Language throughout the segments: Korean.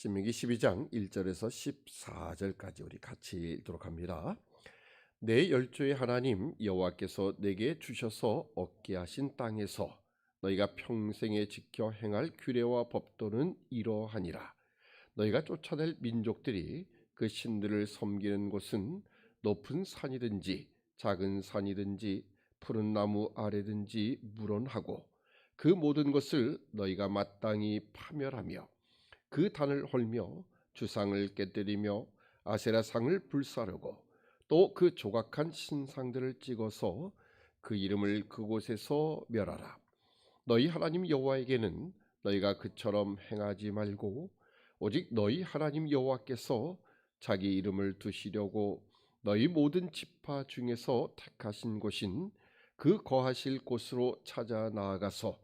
신명기 12장 1절에서 14절까지 우리 같이 읽도록 합니다. 내 열조의 하나님 여호와께서 내게 주셔서 얻게 하신 땅에서 너희가 평생에 지켜 행할 규례와 법도는 이러하니라. 너희가 쫓아낼 민족들이 그 신들을 섬기는 곳은 높은 산이든지 작은 산이든지 푸른 나무 아래든지 무론하고 그 모든 것을 너희가 마땅히 파멸하며 그 단을 헐며 주상을 깨뜨리며 아세라상을 불사르고 또 그 조각한 신상들을 찍어서 그 이름을 그곳에서 멸하라. 너희 하나님 여호와에게는 너희가 그처럼 행하지 말고 오직 너희 하나님 여호와께서 자기 이름을 두시려고 너희 모든 지파 중에서 택하신 곳인 그 거하실 곳으로 찾아 나아가서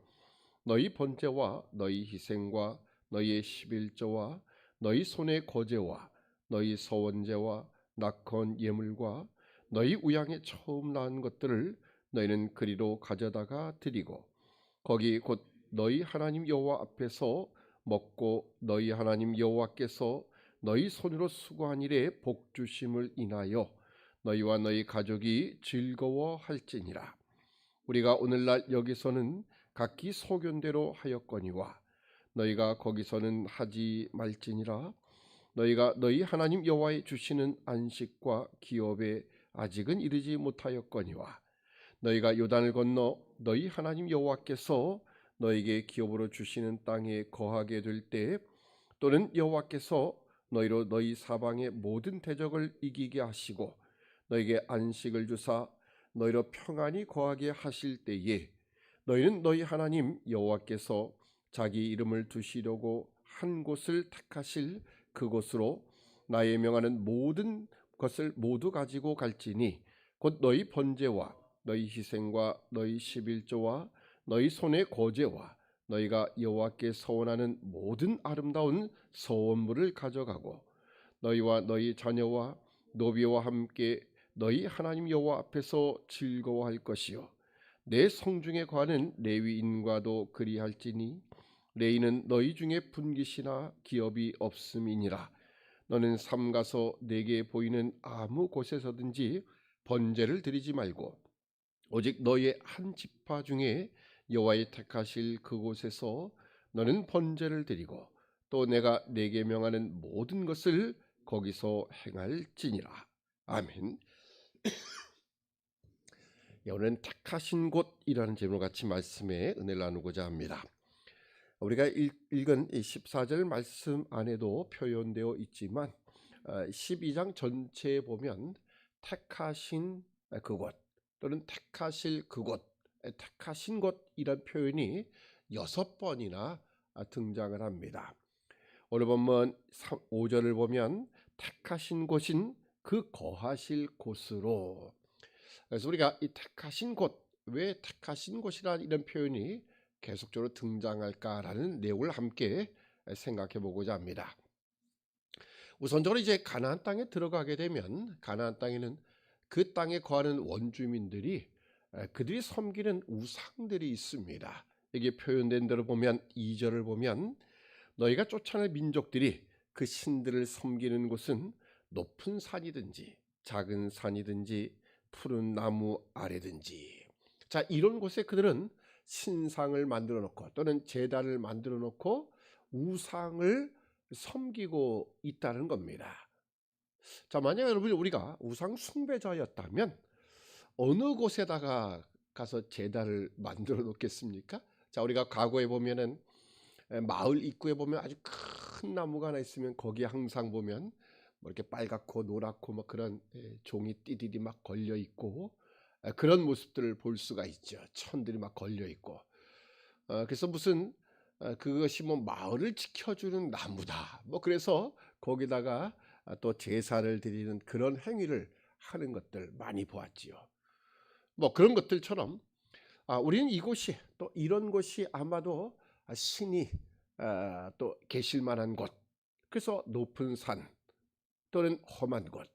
너희 번제와 너희 희생과 너희의 십일조와 너희 손의 거제와 너희 서원제와 낙헌 예물과 너희 우양에 처음 낳은 것들을 너희는 그리로 가져다가 드리고 거기 곧 너희 하나님 여호와 앞에서 먹고 너희 하나님 여호와께서 너희 손으로 수고한 일에 복 주심을 인하여 너희와 너희 가족이 즐거워할지니라. 우리가 오늘날 여기서는 각기 소견대로 하였거니와 너희가 거기서는 하지 말지니라. 너희가 너희 하나님 여호와의 주시는 안식과 기업에 아직은 이르지 못하였거니와 너희가 요단을 건너 너희 하나님 여호와께서 너에게 기업으로 주시는 땅에 거하게 될 때 또는 여호와께서 너희로 너희 사방의 모든 대적을 이기게 하시고 너에게 안식을 주사 너희로 평안히 거하게 하실 때에 너희는 너희 하나님 여호와께서 자기 이름을 두시려고 한 곳을 택하실 그곳으로 나의 명하는 모든 것을 모두 가지고 갈지니 곧 너희 번제와 너희 희생과 너희 십일조와 너희 손의 거제와 너희가 여호와께 서원하는 모든 아름다운 서원물을 가져가고 너희와 너희 자녀와 노비와 함께 너희 하나님 여호와 앞에서 즐거워할 것이요 내 성중에 관한 레위인과도 그리할지니 레이는 너희 중에 분깃이나 기업이 없음이니라 너는 삼가서 내게 보이는 아무 곳에서든지 번제를 드리지 말고 오직 너희의 한 지파 중에 여호와의 택하실 그곳에서 너는 번제를 드리고 또 내가 내게 명하는 모든 것을 거기서 행할지니라 아멘. 예, 오늘은 택하신 곳이라는 제목 같이 말씀에 은혜를 나누고자 합니다. 우리가 읽은 14절 말씀 안에도 표현되어 있지만 12장 전체에 보면 택하신 그곳 또는 택하실 그곳, 택하신 곳이란 표현이 여섯 번이나 등장을 합니다. 오늘 본문 5절을 보면 택하신 곳인 그 거하실 곳으로 그래서 우리가 이 택하신 곳, 왜 택하신 곳이라 이런 표현이 계속적으로 등장할까라는 내용을 함께 생각해 보고자 합니다. 우선적으로 이제 가나안 땅에 들어가게 되면 가나안 땅에는 그 땅에 거하는 원주민들이 그들이 섬기는 우상들이 있습니다. 여기 표현된 대로 보면 2절을 보면 너희가 쫓아낼 민족들이 그 신들을 섬기는 곳은 높은 산이든지 작은 산이든지 푸른 나무 아래든지 자 이런 곳에 그들은 신상을 만들어 놓고 또는 제단을 만들어 놓고 우상을 섬기고 있다는 겁니다. 자 만약 여러분 우리가 우상 숭배자였다면 어느 곳에다가 가서 제단을 만들어 놓겠습니까? 자 우리가 과거에 보면은 마을 입구에 보면 아주 큰 나무가 하나 있으면 거기에 항상 보면 뭐 이렇게 빨갛고 노랗고 막 그런 종이 띠들이 막 걸려 있고 그런 모습들을 볼 수가 있죠. 천들이 막 걸려 있고. 어, 그래서 무슨 어, 그것이 뭐 마을을 지켜주는 나무다. 뭐 그래서 거기다가 또 제사를 드리는 그런 행위를 하는 것들 많이 보았지요. 뭐 그런 것들처럼 아, 우리는 이곳이 또 이런 곳이 아마도 신이 아, 또 계실 만한 곳. 그래서 높은 산 또는 험한 곳.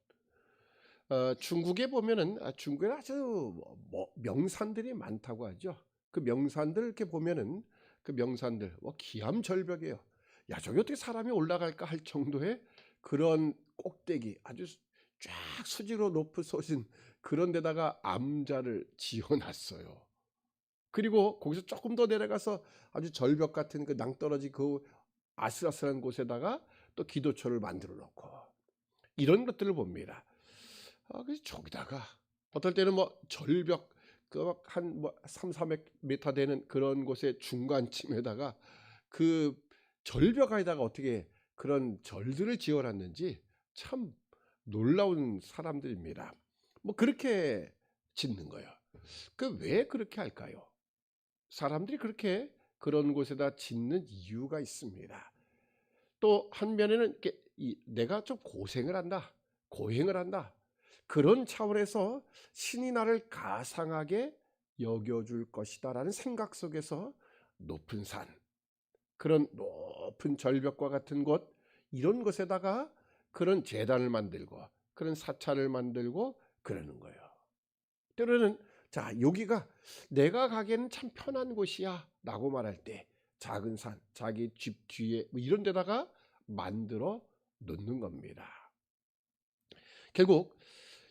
어, 중국에 보면은 아, 중국에 아주 뭐, 뭐 명산들이 많다고 하죠. 그 명산들 이렇게 보면은 그 명산들 뭐 기암절벽이에요. 야 저기 어떻게 사람이 올라갈까 할 정도의 그런 꼭대기 아주 쫙 수지로 높이 솟은 그런 데다가 암자를 지어놨어요. 그리고 거기서 조금 더 내려가서 아주 절벽 같은 그 낭떠러지 그 아슬아슬한 곳에다가 또 기도처를 만들어 놓고 이런 것들을 봅니다. 아, 그래서 저기다가 어떨 때는 뭐 절벽 그한뭐 3, 400m 되는 그런 곳의 중간쯤에다가 그 절벽에다가 어떻게 그런 절들을 지어놨는지 참 놀라운 사람들입니다. 뭐 그렇게 짓는 거예요. 그 왜 그렇게 할까요? 사람들이 그렇게 그런 곳에다 짓는 이유가 있습니다. 또 한면에는 이 내가 좀 고생을 한다, 고행을 한다. 그런 차원에서 신이 나를 가상하게 여겨줄 것이다라는 생각 속에서 높은 산, 그런 높은 절벽과 같은 곳, 이런 곳에다가 그런 재단을 만들고 그런 사찰을 만들고 그러는 거예요. 때로는 자 여기가 내가 가기에는 참 편한 곳이야 라고 말할 때 작은 산 자기 집 뒤에 뭐 이런 데다가 만들어 놓는 겁니다. 결국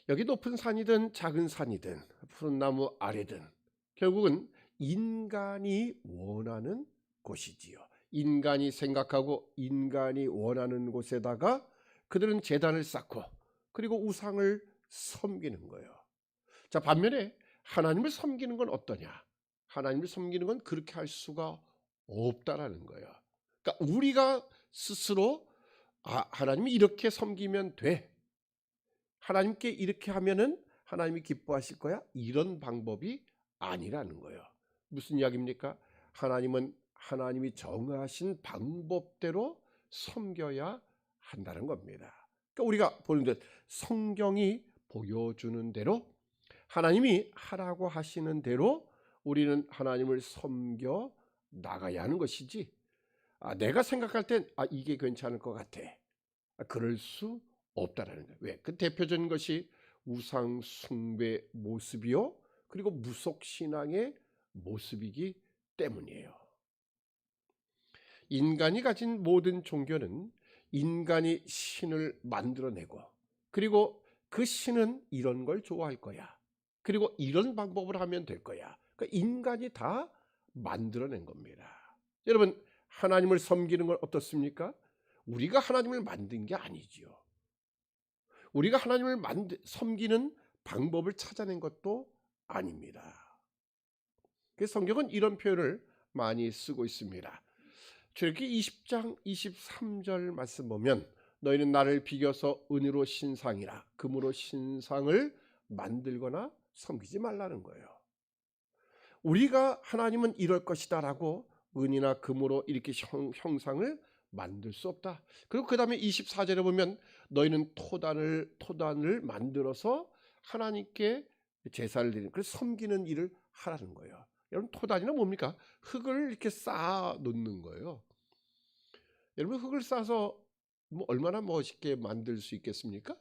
여기 높은 산이든 작은 산이든 푸른 나무 아래든 결국은 인간이 원하는 곳이지요. 인간이 생각하고 인간이 원하는 곳에다가 그들은 재단을 쌓고 그리고 우상을 섬기는 거예요. 자, 반면에 하나님을 섬기는 건 어떠냐? 하나님을 섬기는 건 그렇게 할 수가 없다라는 거예요. 그러니까 우리가 스스로 아, 하나님이 이렇게 섬기면 돼. 하나님께 이렇게 하면은 하나님이 기뻐하실 거야. 이런 방법이 아니라는 거예요. 무슨 이야기입니까? 하나님은 하나님이 정하신 방법대로 섬겨야 한다는 겁니다. 그러니까 우리가 보는 듯 성경이 보여주는 대로 하나님이 하라고 하시는 대로 우리는 하나님을 섬겨 나가야 하는 것이지. 아, 내가 생각할 땐 아, 이게 괜찮을 것 같아. 아, 그럴 수 없다라는 거예요. 왜? 그 대표적인 것이 우상 숭배 모습이요. 그리고 무속 신앙의 모습이기 때문이에요. 인간이 가진 모든 종교는 인간이 신을 만들어내고 그리고 그 신은 이런 걸 좋아할 거야. 그리고 이런 방법을 하면 될 거야. 그러니까 인간이 다 만들어낸 겁니다. 여러분 하나님을 섬기는 건 어떻습니까? 우리가 하나님을 만든 게 아니지요. 우리가 하나님을 만드, 섬기는 방법을 찾아낸 것도 아닙니다. 그래서 성경은 이런 표현을 많이 쓰고 있습니다. 출애굽기 20장 23절 말씀 보면 너희는 나를 비교서 은으로 신상이라 금으로 신상을 만들거나 섬기지 말라는 거예요. 우리가 하나님은 이럴 것이다라고 은이나 금으로 이렇게 형, 형상을 만들 수 없다. 그리고 그 다음에 24절에 보면 너희는 토단을 토단을 만들어서 하나님께 제사를 드리는 그래서 섬기는 일을 하라는 거예요. 여러분 토단이는 뭡니까? 흙을 이렇게 쌓아 놓는 거예요. 여러분 흙을 쌓아서 뭐 얼마나 멋있게 만들 수 있겠습니까?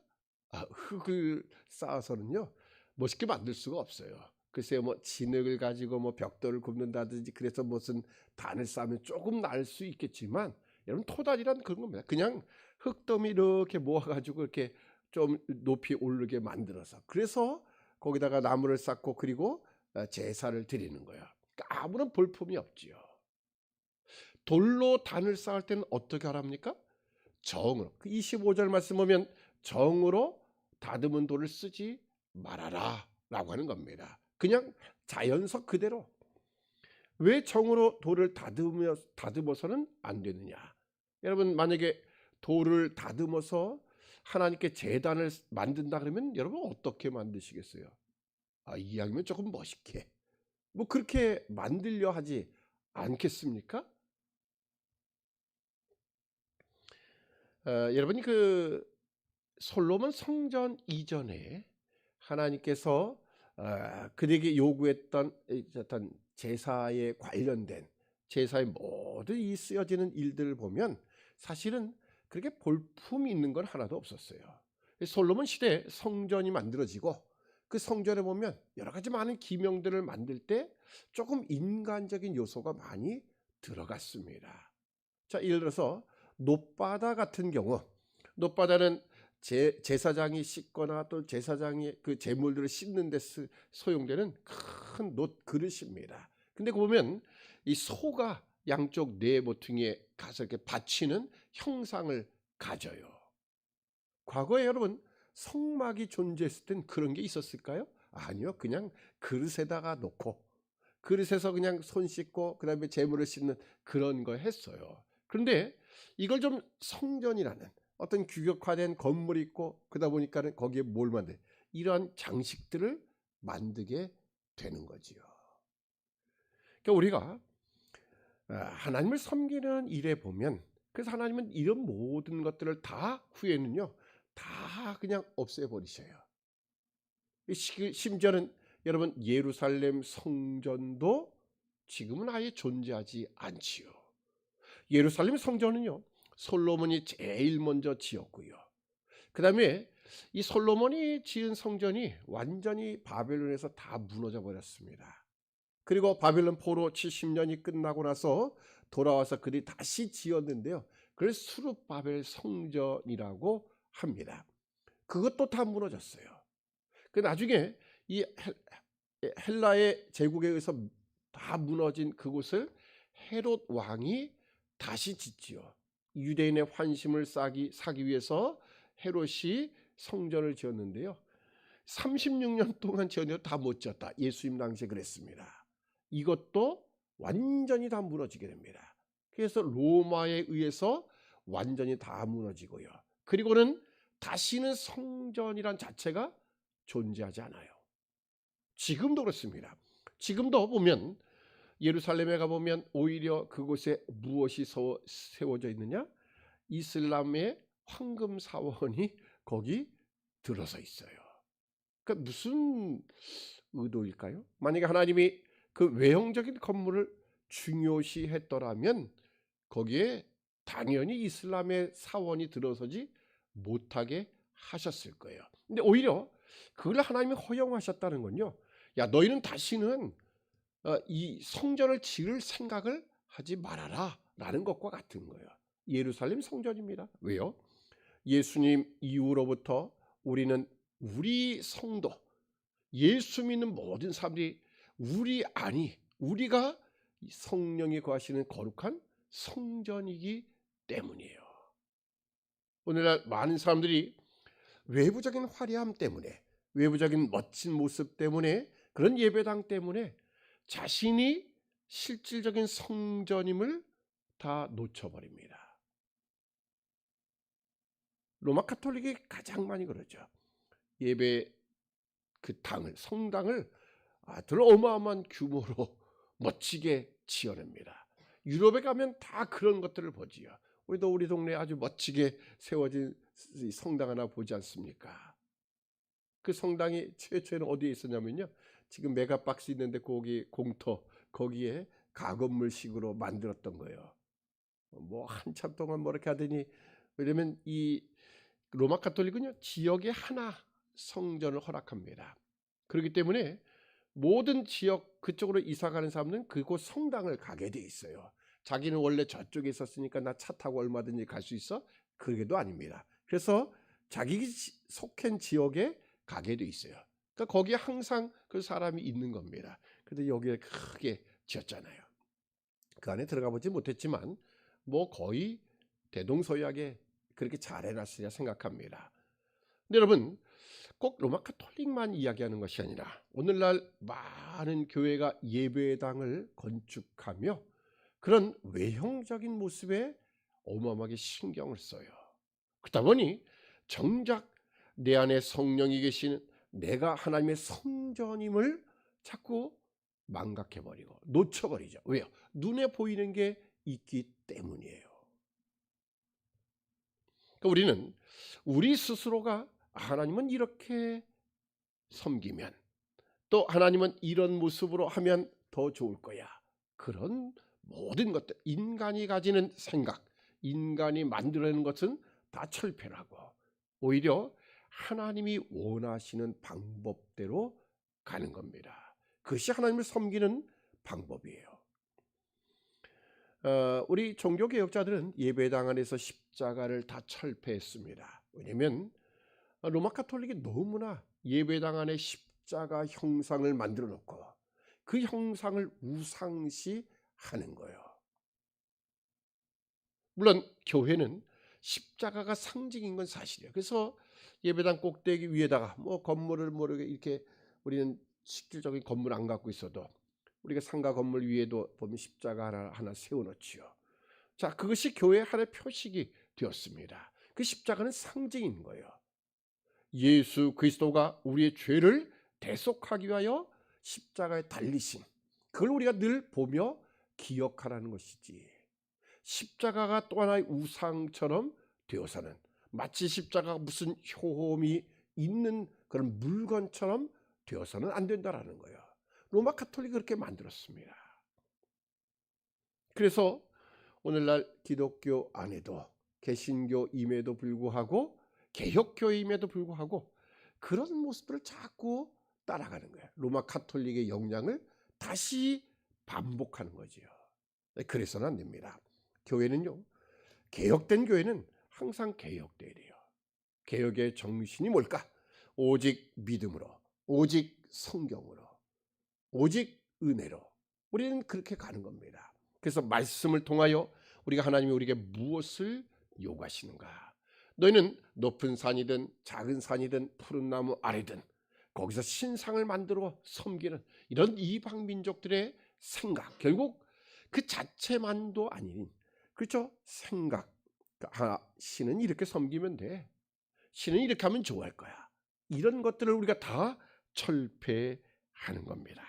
아, 흙을 쌓아서는요 멋있게 만들 수가 없어요. 글쎄요 뭐 진흙을 가지고 뭐 벽돌을 굽는다든지 그래서 무슨 단을 쌓으면 조금 날 수 있겠지만 여러분 토단이란 그런 겁니다. 그냥 흙더미 이렇게 모아가지고 이렇게 좀 높이 오르게 만들어서 그래서 거기다가 나무를 쌓고 그리고 어, 제사를 드리는 거예요. 그러니까 아무런 볼품이 없지요. 돌로 단을 쌓을 때는 어떻게 하랍니까? 정으로. 그 25절 말씀 보면 정으로 다듬은 돌을 쓰지 말아라 라고 하는 겁니다. 그냥 자연석 그대로. 왜 정으로 돌을 다듬어, 다듬어서는 안 되느냐? 여러분 만약에 돌을 다듬어서 하나님께 재단을 만든다 그러면 여러분 어떻게 만드시겠어요? 아, 이왕이면 조금 멋있게. 뭐 그렇게 만들려 하지 않겠습니까? 어, 여러분이 그 솔로몬 성전 이전에 하나님께서 어, 그에게 요구했던 어떤 제사에 관련된 제사의 모든 이 쓰여지는 일들을 보면 사실은 그렇게 볼품이 있는 건 하나도 없었어요. 솔로몬 시대 성전이 만들어지고 그 성전에 보면 여러 가지 많은 기명들을 만들 때 조금 인간적인 요소가 많이 들어갔습니다. 자, 예를 들어서 노바다 같은 경우 노바다는 제, 제사장이 씻거나 또 제사장이 그 제물들을 씻는 데 쓰- 소용되는 큰 놋 그릇입니다. 근데 그 보면 이 소가 양쪽 네 모퉁이에 가서 이렇게 받치는 형상을 가져요. 과거에 여러분 성막이 존재했을 땐 그런 게 있었을까요? 아니요. 그냥 그릇에다가 놓고 그릇에서 그냥 손 씻고 그다음에 재물을 씻는 그런 거 했어요. 그런데 이걸 좀 성전이라는 어떤 규격화된 건물이 있고 그러다 보니까는 거기에 뭘 만들 이러한 장식들을 만들게 되는 거지요. 그러니까 우리가 아, 하나님을 섬기는 일에 보면 그래서 하나님은 이런 모든 것들을 다 후에는요 다 그냥 없애버리셔요. 심지어는 여러분 예루살렘 성전도 지금은 아예 존재하지 않지요. 예루살렘 성전은요 솔로몬이 제일 먼저 지었고요. 그 다음에 이 솔로몬이 지은 성전이 완전히 바벨론에서 다 무너져 버렸습니다. 그리고 바벨론 포로 70년이 끝나고 나서 돌아와서 그들이 다시 지었는데요. 그걸 수룹바벨 성전이라고 합니다. 그것도 다 무너졌어요. 그 나중에 이 헬- 헬라의 제국에 의해서 다 무너진 그곳을 헤롯 왕이 다시 짓지요. 유대인의 환심을 사기, 사기 위해서 헤롯이 성전을 지었는데요. 36년 동안 지었는데 다못 지었다. 예수님 당시에 그랬습니다. 이것도 완전히 다 무너지게 됩니다. 그래서 로마에 의해서 완전히 다 무너지고요. 그리고는 다시는 성전이란 자체가 존재하지 않아요. 지금도 그렇습니다. 지금도 보면 예루살렘에 가보면 오히려 그곳에 무엇이 서- 세워져 있느냐? 이슬람의 황금 사원이 거기 들어서 있어요. 그러니까 무슨 의도일까요? 만약에 하나님이 그 외형적인 건물을 중요시 했더라면 거기에 당연히 이슬람의 사원이 들어서지 못하게 하셨을 거예요. 근데 오히려 그걸 하나님이 허용하셨다는 건요. 야 너희는 다시는 어, 이 성전을 지을 생각을 하지 말아라 라는 것과 같은 거예요. 예루살렘 성전입니다. 왜요? 예수님 이후로부터 우리는 우리 성도, 예수 믿는 모든 사람들이 우리 안이 우리가 이 성령이 거하시는 거룩한 성전이기 때문이에요. 오늘날 많은 사람들이 외부적인 화려함 때문에 외부적인 멋진 모습 때문에 그런 예배당 때문에 자신이 실질적인 성전임을 다 놓쳐버립니다. 로마 카톨릭이 가장 많이 그러죠. 예배 그 당을 성당을 아들 어마어마한 규모로 멋지게 지어냅니다. 유럽에 가면 다 그런 것들을 보지요. 우리도 우리 동네에 아주 멋지게 세워진 이 성당 하나 보지 않습니까? 그 성당이 최초에는 어디에 있었냐면요. 지금 메가박스 있는데 거기 공터 거기에 가건물식으로 만들었던 거예요. 뭐 한참 동안 뭐 이렇게 하더니 왜냐면 이 로마 카톨릭은요 지역에 하나 성전을 허락합니다. 그렇기 때문에 모든 지역 그쪽으로 이사 가는 사람은 그곳 성당을 가게 돼 있어요. 자기는 원래 저쪽에 있었으니까 나 차 타고 얼마든지 갈 수 있어? 그게도 아닙니다. 그래서 자기 지- 속한 지역에 가게 돼 있어요. 그러니까 거기에 항상 그 사람이 있는 겁니다. 근데 여기에 크게 지었잖아요. 그 안에 들어가 보지 못했지만 뭐 거의 대동소이하게 그렇게 잘 해놨으리라 생각합니다. 근데 여러분 꼭 로마 카톨릭만 이야기하는 것이 아니라 오늘날 많은 교회가 예배당을 건축하며 그런 외형적인 모습에 어마어마하게 신경을 써요. 그러다 보니 정작 내 안에 성령이 계신 내가 하나님의 성전임을 자꾸 망각해버리고 놓쳐버리죠. 왜요? 눈에 보이는 게 있기 때문이에요. 그러니까 우리는 우리 스스로가 하나님은 이렇게 섬기면 또 하나님은 이런 모습으로 하면 더 좋을 거야. 그런 모든 것들 인간이 가지는 생각, 인간이 만들어내는 것은 다 철폐하고 오히려 하나님이 원하시는 방법대로 가는 겁니다. 그것이 하나님을 섬기는 방법이에요. 어, 우리 종교 개혁자들은 예배당 안에서 십자가를 다 철폐했습니다. 왜냐하면 로마 카톨릭이 너무나 예배당 안에 십자가 형상을 만들어 놓고 그 형상을 우상시 하는 거예요. 물론 교회는 십자가가 상징인 건 사실이에요. 그래서 예배당 꼭대기 위에다가 뭐 건물을 모르게 이렇게 우리는 실질적인 건물 안 갖고 있어도 우리가 상가 건물 위에도 보면 십자가 하나 하나 세워놓지요. 자, 그것이 교회 하나의 표식이 되었습니다. 그 십자가는 상징인 거예요. 예수 그리스도가 우리의 죄를 대속하기 위하여 십자가에 달리신 그걸 우리가 늘 보며 기억하라는 것이지. 십자가가 또 하나의 우상처럼 되어서는 마치 십자가가 무슨 효험이 있는 그런 물건처럼 되어서는 안 된다라는 거예요. 로마 카톨릭이 그렇게 만들었습니다. 그래서 오늘날 기독교 안에도 개신교임에도 불구하고 개혁교임에도 불구하고 그런 모습들을 자꾸 따라가는 거예요. 로마 카톨릭의 영향을 다시 반복하는 거지요. 그래서는 안 됩니다. 교회는요. 개혁된 교회는 항상 개혁돼야 돼요. 개혁의 정신이 뭘까? 오직 믿음으로, 오직 성경으로, 오직 은혜로 우리는 그렇게 가는 겁니다. 그래서 말씀을 통하여 우리가 하나님이 우리에게 무엇을 요구하시는가? 너희는 높은 산이든 작은 산이든 푸른 나무 아래든 거기서 신상을 만들어 섬기는 이런 이방 민족들의 생각 결국 그 자체만도 아닌 그렇죠 생각 아, 신은 이렇게 섬기면 돼. 신은 이렇게 하면 좋아할 거야. 이런 것들을 우리가 다 철폐하는 겁니다.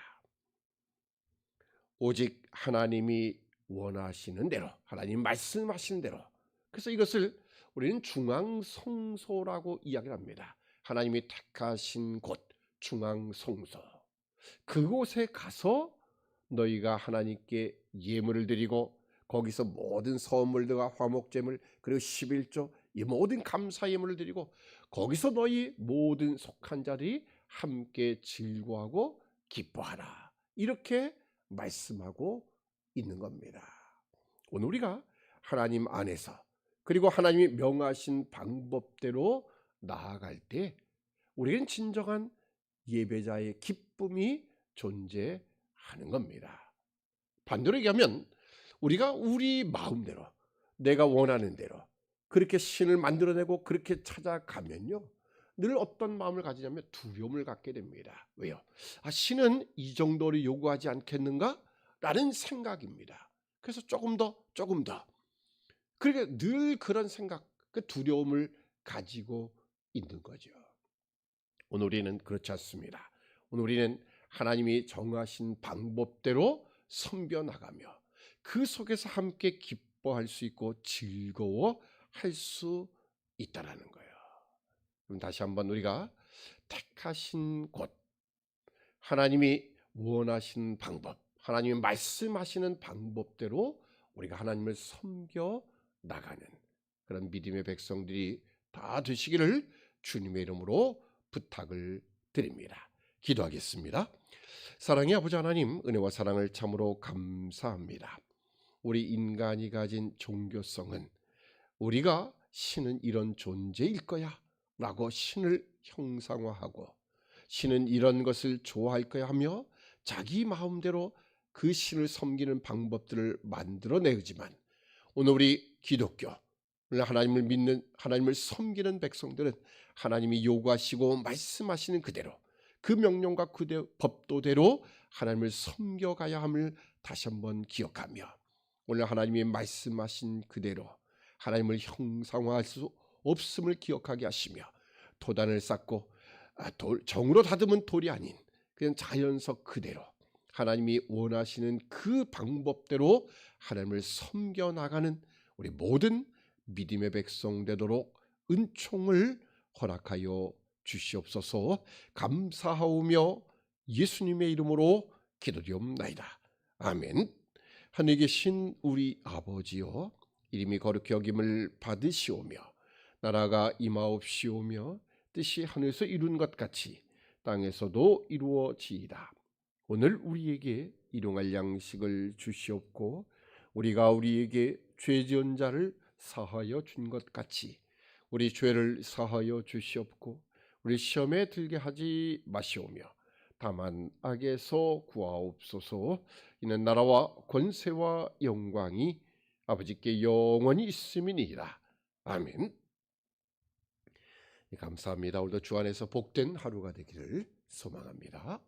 오직 하나님이 원하시는 대로 하나님 말씀하시는 대로. 그래서 이것을 우리는 중앙성소라고 이야기를 합니다. 하나님이 택하신 곳 중앙성소. 그곳에 가서 너희가 하나님께 예물을 드리고 거기서 모든 선물들과 화목제물 그리고 11조 이 모든 감사 예물을 드리고 거기서 너희 모든 속한 자들이 함께 즐거워하고 기뻐하라 이렇게 말씀하고 있는 겁니다. 오늘 우리가 하나님 안에서 그리고 하나님이 명하신 방법대로 나아갈 때 우리는 진정한 예배자의 기쁨이 존재하는 겁니다. 반대로 얘기하면 우리가 우리 마음대로 내가 원하는 대로 그렇게 신을 만들어내고 그렇게 찾아가면요. 늘 어떤 마음을 가지냐면 두려움을 갖게 됩니다. 왜요? 아, 신은 이 정도를 요구하지 않겠는가? 라는 생각입니다. 그래서 조금 더, 조금 더. 그러니까 늘 그런 생각, 그 두려움을 가지고 있는 거죠. 오늘 우리는 그렇지 않습니다. 오늘 우리는 하나님이 정하신 방법대로 섬겨 나가며 그 속에서 함께 기뻐할 수 있고 즐거워 할 수 있다라는 거예요. 그럼 다시 한번 우리가 택하신 곳 하나님이 원하신 방법 하나님이 말씀하시는 방법대로 우리가 하나님을 섬겨 나가는 그런 믿음의 백성들이 다 되시기를 주님의 이름으로 부탁을 드립니다. 기도하겠습니다. 사랑의 아버지 하나님, 은혜와 사랑을 참으로 감사합니다. 우리 인간이 가진 종교성은 우리가 신은 이런 존재일 거야 라고 신을 형상화하고 신은 이런 것을 좋아할 거야 하며 자기 마음대로 그 신을 섬기는 방법들을 만들어내지만 오늘 우리 기독교 하나님을 믿는 하나님을 섬기는 백성들은 하나님이 요구하시고 말씀하시는 그대로 그 명령과 그대 법도대로 하나님을 섬겨가야 함을 다시 한번 기억하며 오늘 하나님이 말씀하신 그대로 하나님을 형상화할 수 없음을 기억하게 하시며 도단을 쌓고 아, 돌, 정으로 다듬은 돌이 아닌 그냥 자연석 그대로 하나님이 원하시는 그 방법대로 하나님을 섬겨 나가는 우리 모든 믿음의 백성 되도록 은총을 허락하여 주시옵소서 감사하오며 예수님의 이름으로 기도드옵나이다. 아멘. 하늘에 계신 우리 아버지여 이름이 거룩히 여김을 받으시오며 나라가 임하옵시오며 뜻이 하늘에서 이룬 것 같이 땅에서도 이루어지이다. 오늘 우리에게 일용할 양식을 주시옵고 우리가 우리에게 죄 지은 자를 사하여 준 것 같이 우리 죄를 사하여 주시옵고 우리 시험에 들게 하지 마시오며 다만 악에서 구하옵소서 이는 나라와 권세와 영광이 아버지께 영원히 있음이니이다. 아멘. 감사합니다. 오늘도 주 안에서 복된 하루가 되기를 소망합니다.